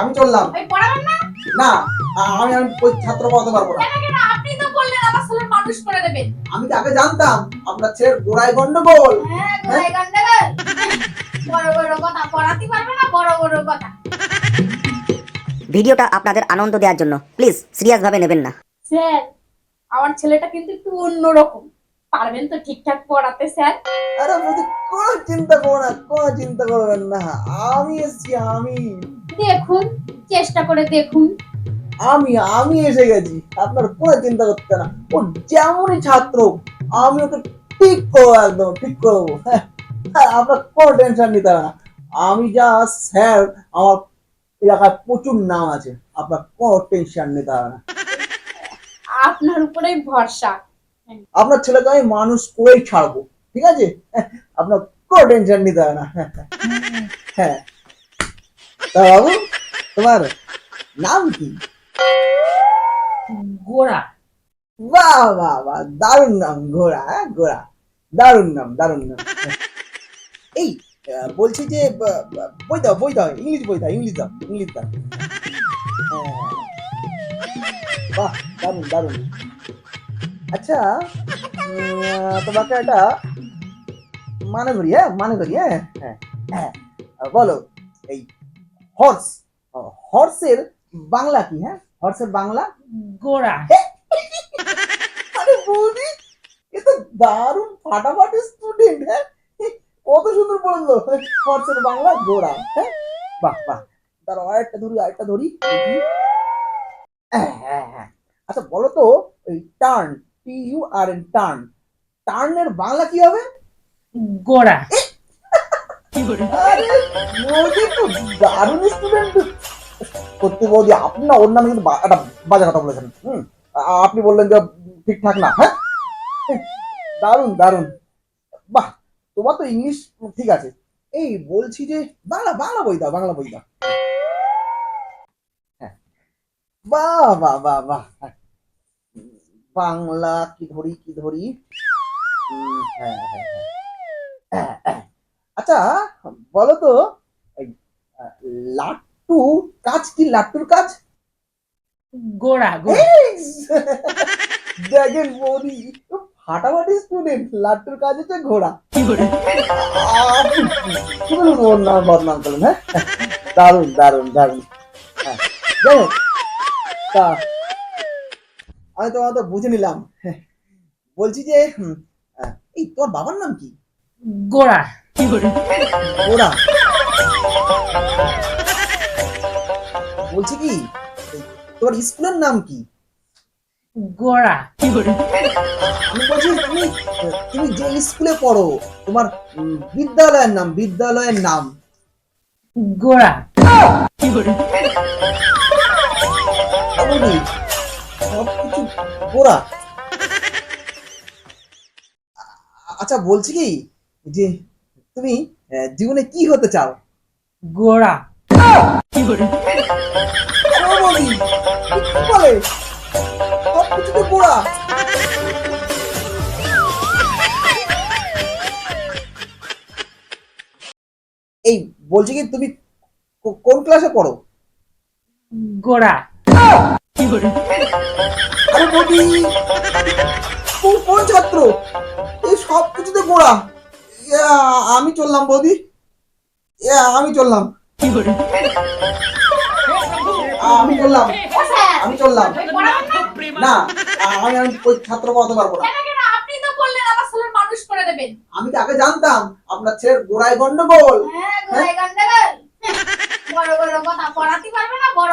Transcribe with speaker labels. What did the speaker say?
Speaker 1: আমি চললাম।
Speaker 2: না?
Speaker 1: না আমি আমি ওই ছাত্র পড়াতে পারব না।
Speaker 2: কেন কেন? আপনি তো বললেন আমার ছেলে মানুষ করে দেবেন
Speaker 1: আমি তো আগে জানতাম আপনার ছেলের গোড়ায় গন্ডগোল।
Speaker 2: হ্যাঁ গোড়ায় গন্ডগোল। বড় বড় কথা পড়াতে পারবে না? বড় বড় কথা।
Speaker 3: ভিডিওটা আপনাদের আনন্দ দেওয়ার জন্য। প্লিজ সিরিয়াসভাবে নেবেন না।
Speaker 2: স্যার আমার ছেলেটা কিন্তু একটু অন্যরকম। পারবেন তো ঠিকঠাক পড়াতে স্যার?
Speaker 1: আরে কোনো চিন্তা করো না কোনো চিন্তা করবেন না। আমি এসছি আমি।
Speaker 2: দেখুন চেষ্টা করে দেখুন।
Speaker 1: আমি আমি এসে গেছি। আপনার কোনো চিন্তা করতে না। ও যেমনই ছাত্র আমি ওকে ঠিক করব একদম ঠিক করব। হ্যাঁ হ্যাঁ, আপনার কোনো টেনশন নিতে হবে না। আমি যা স্যার আমার এলাকায় প্রচুর নাম আছে। আপনার কোনো টেনশন নিতে হবে না।
Speaker 2: আপনার উপরেই ভরসা।
Speaker 1: আপনার ছেলেকে আমি মানুষ করেই ছাড়বো। ঠিক আছে? হ্যাঁ, আপনার কোনো টেনশন নিতে হবে না। হ্যাঁ। তা বাবু তোমার নাম কি?
Speaker 2: গোড়া
Speaker 1: বাহ বাহ বাহ দারুণ নাম ঘোড়া হ্যাঁ ঘোড়া দারুণ নাম দারুণ নাম। এই বলছি যে বই দাও বই দাও ইংলিশ বই দাও ইংলিশ দাও ইংলিশ দাও। হ্যাঁ। বাহ দারুণ দারুণ। আচ্ছা তোমাকে একটা মানে করি হ্যাঁ মানে করি হ্যাঁ হ্যাঁ হ্যাঁ বলো এই হর্স হর্সের বাংলা কি হ্যাঁ? হর্সের বাংলা?
Speaker 2: গোড়া।
Speaker 1: আরে বৌদি এ তো দারুণ ফাটাফাটি স্টুডেন্ট হ্যাঁ? কত সুন্দর বলল হর্সের বাংলা গোড়া হ্যাঁ? বাহ বাহ। দাঁড়াও আরেকটা ধরি আরেকটা ধরি। হ্যাঁ, হ্যাঁ, হ্যাঁ। আচ্ছা বলো তো এই turn T U R N turn টার্নের Bangla কি হবে?
Speaker 2: গোড়া।
Speaker 1: আপনি না ওর নামে কিন্তু একটা বাজে কথা বলেছেন। হুম? আপনি বললেন যে ঠিকঠাক না হ্যাঁ? দারুণ দারুণ। বাহ তোমার তো ইংলিশ ঠিক আছে। এই বলছি যে বাংলা বাংলা বই দাও বাংলা বই দাও হ্যাঁ। বাহ বাহ বাহ বাহ হ্যাঁ। বাংলা কি ধরি কি ধরি? হ্যাঁ হ্যাঁ। হ্যাঁ হ্যাঁ, আচ্ছা বলো তো লাট্টু কাজ কি? লাট্টুর কাজ?
Speaker 2: গোড়া
Speaker 1: দেখেন বৌদি ফাটাফাটি স্টুডেন্ট লাট্টুর কাজ হচ্ছে ঘোড়া। ওর নাম বদনাম করলেন হ্যাঁ? দারুণ দারুণ দারুণ। হ্যাঁ যাই হোক। তা আমি তোমার তো বুঝে নিলাম হ্যাঁ, বলছি যে এই তোমার বাবার নাম কি?
Speaker 2: গোড়া।
Speaker 1: ওরা। বলছি কি তোমার স্কুলের নাম কি?
Speaker 2: গোড়া
Speaker 1: আমি বলছি তুমি তুমি যে স্কুলে পড়ো তোমার বিদ্যালয়ের নাম বিদ্যালয়ের নাম?
Speaker 2: গোড়া
Speaker 1: সবকিছু গোড়া আচ্ছা বলছি কি যে তুমি জীবনে কি হতে চাও?
Speaker 2: গোড়া।
Speaker 1: বলি বলে এই বলছি কি তুমি কোন ক্লাসে পড়ো?
Speaker 2: গোড়া।
Speaker 1: আরে বৌদি কোন ছাত্র? এই সব কিছুতে গোড়া। আমি চললাম বৌদি। আমি চললাম। আমি চললাম। আমি চললাম।
Speaker 2: না
Speaker 1: না আমি ছাত্র পড়াতে পারব না।
Speaker 2: কেন কেন আপনি তো বললেন আমার ছেলে মানুষ করে দেবেন
Speaker 1: আমি তো আগে জানতাম আপনার ছেলের গোড়ায় গন্ডগোল।
Speaker 2: হ্যাঁ গোড়ায় গন্ডগোল। বড় বড় কথা পড়াতে পারবে না বড়